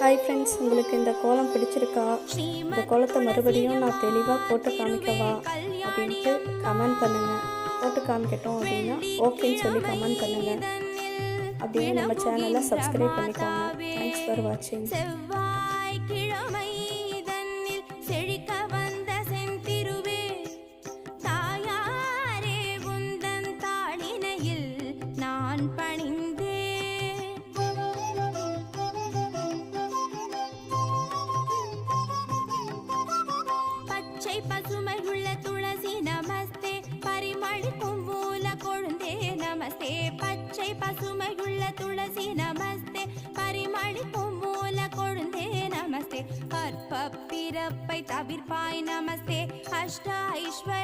Hi friends உங்களுக்கு இந்த கோலம் பிடிச்சிருக்கா? இந்த கோலத்தை மறுபடியும் நான் தெளிவாக போட்டு காமிக்கவா? அப்படின்ட்டு கமெண்ட் பண்ணுங்கள் போட்டு காமிக்கட்டும் அப்படின்னா ஓகேன்னு சொல்லி கமெண்ட் பண்ணுங்கள் அப்படியே நம்ம சேனலை சப்ஸ்கிரைப் பண்ணிக்கோங்க. தேங்க்ஸ் ஃபார் வாட்சிங் நான் பணிந்தேன் பசுமை உள்ள துளசி நமஸ்தே. பரிமளிக்கும் மூல கொழுந்தே நமஸ்தே. பச்சை பசுமை உள்ள துளசி நமஸ்தே. பரிமளிக்கும் மூல கொழுந்தே நமஸ்தே. கற்ப பிறப்பை தவிர்ப்பாய் நமஸ்தே. அஷ்ட ஐஸ்வர்